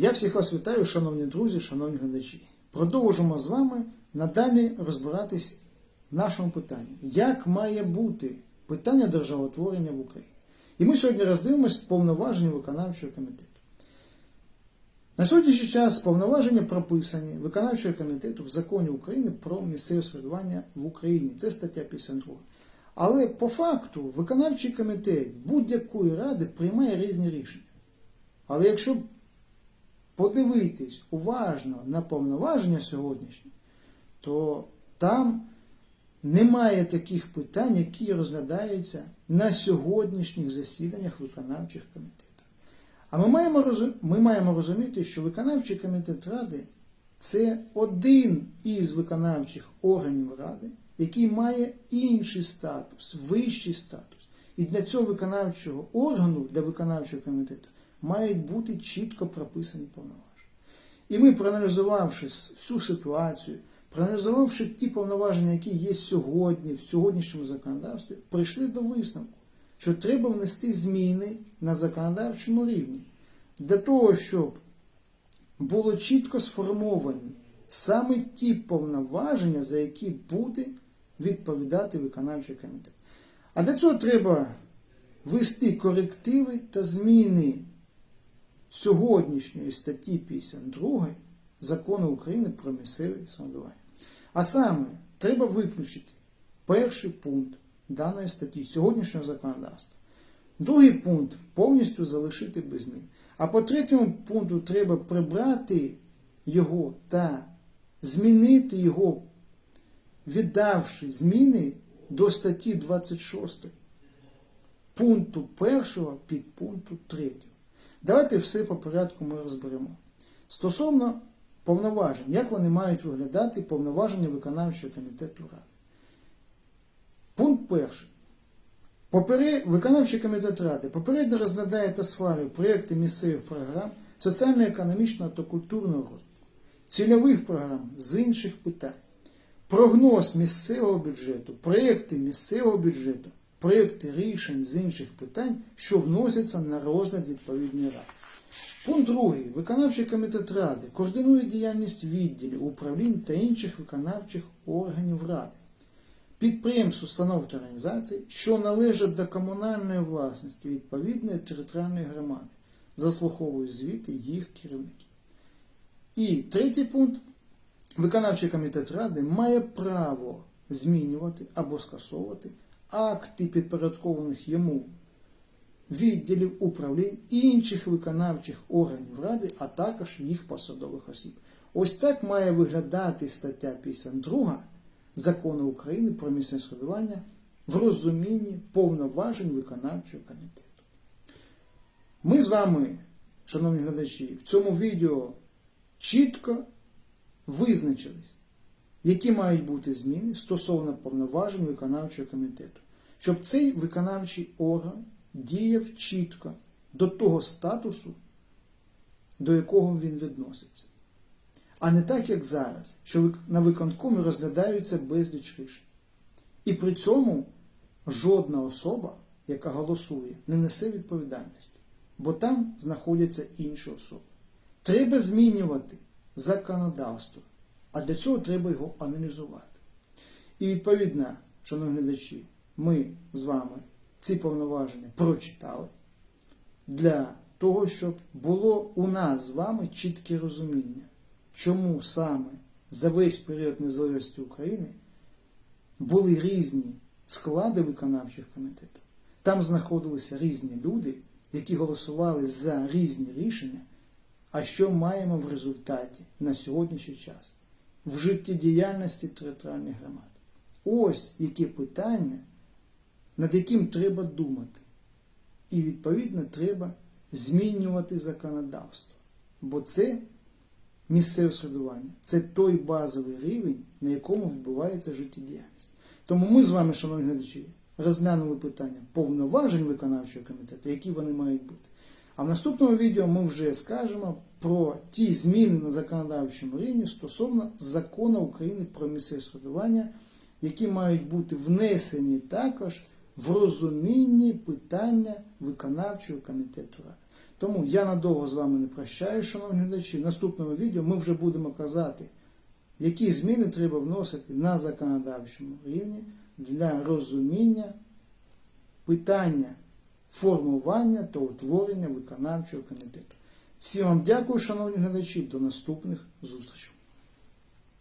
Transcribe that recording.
Я всіх вас вітаю, шановні друзі, шановні глядачі. Продовжимо з вами надалі розбиратись в нашому питанні, як має бути питання державотворення в Україні. І ми сьогодні роздивимось повноваження виконавчого комітету. На сьогоднішній час повноваження прописані виконавчого комітету в законі України про місцеве самоврядування в Україні. Це стаття 52. Але по факту виконавчий комітет будь-якої ради приймає різні рішення. Але якщо подивитись уважно на повноваження сьогоднішні, то там немає таких питань, які розглядаються на сьогоднішніх засіданнях виконавчих комітетів. А ми маємо, ми маємо розуміти, що виконавчий комітет Ради це один із виконавчих органів Ради, який має інший статус, вищий статус. І для цього виконавчого органу, для виконавчого комітету, мають бути чітко прописані повноваження. І ми, проаналізувавши всю ситуацію, проаналізувавши ті повноваження, які є сьогодні, в сьогоднішньому законодавстві, прийшли до висновку, що треба внести зміни на законодавчому рівні для того, щоб було чітко сформовані саме ті повноваження, за які буде відповідати виконавчий комітет. А для цього треба ввести корективи та зміни сьогоднішньої статті 52 закону України про місцеве самоврядування. А саме, треба виключити перший пункт даної статті сьогоднішнього законодавства. Другий пункт повністю залишити без змін. А по третьому пункту треба прибрати його та змінити його, віддавши зміни до статті 26 пункту 1 під пункту 3. Давайте все по порядку ми розберемо. Стосовно повноважень, як вони мають виглядати повноваження виконавчого комітету Ради. Пункт перший. Поперед... Виконавчий комітет Ради попередньо розглядає та схвалює проєкти місцевих програм соціально-економічного та культурного розвитку, цільових програм з інших питань, прогноз місцевого бюджету, проєкти місцевого бюджету, проєкти рішень з інших питань, що вносяться на розгляд відповідної ради. Пункт 2. Виконавчий комітет Ради координує діяльність відділів, управлінь та інших виконавчих органів Ради, підприємств, установ та організацій, що належать до комунальної власності відповідної територіальної громади, заслуховує звіти їх керівників. І третій пункт. Виконавчий комітет Ради має право змінювати або скасовувати акти підпорядкованих йому відділів управлінь інших виконавчих органів Ради, а також їх посадових осіб. Ось так має виглядати стаття 52 закону України про місцеве самоврядування в розумінні повноважень виконавчого комітету. Ми з вами, шановні глядачі, в цьому відео чітко визначились, які мають бути зміни стосовно повноважень виконавчого комітету, щоб цей виконавчий орган діяв чітко до того статусу, до якого він відноситься. А не так, як зараз, що на виконкомі розглядаються безліч рішень. І при цьому жодна особа, яка голосує, не несе відповідальності, бо там знаходяться інші особи. Треба змінювати законодавство, а для цього треба його аналізувати. І відповідно, шановні глядачі, ми з вами ці повноваження прочитали для того, щоб було у нас з вами чітке розуміння, чому саме за весь період незалежності України були різні склади виконавчих комітетів. Там знаходилися різні люди, які голосували за різні рішення. А що маємо в результаті на сьогоднішній час в життєдіяльності територіальних громад? Ось які питання, над яким треба думати. І, відповідно, треба змінювати законодавство. Бо це місцеве середування, це той базовий рівень, на якому вбивається життєдіяльність. Тому ми з вами, шановні глядачі, розглянули питання повноважень виконавчого комітету, які вони мають бути. А в наступному відео ми вже скажемо про ті зміни на законодавчому рівні стосовно закону України про місцеве самоврядування, які мають бути внесені також в розумінні питання виконавчого комітету Ради. Тому я надовго з вами не прощаю, шановні глядачі. В наступному відео ми вже будемо казати, які зміни треба вносити на законодавчому рівні для розуміння питання формування та утворення виконавчого комітету. Всім вам дякую, шановні глядачі, до наступних зустрічей.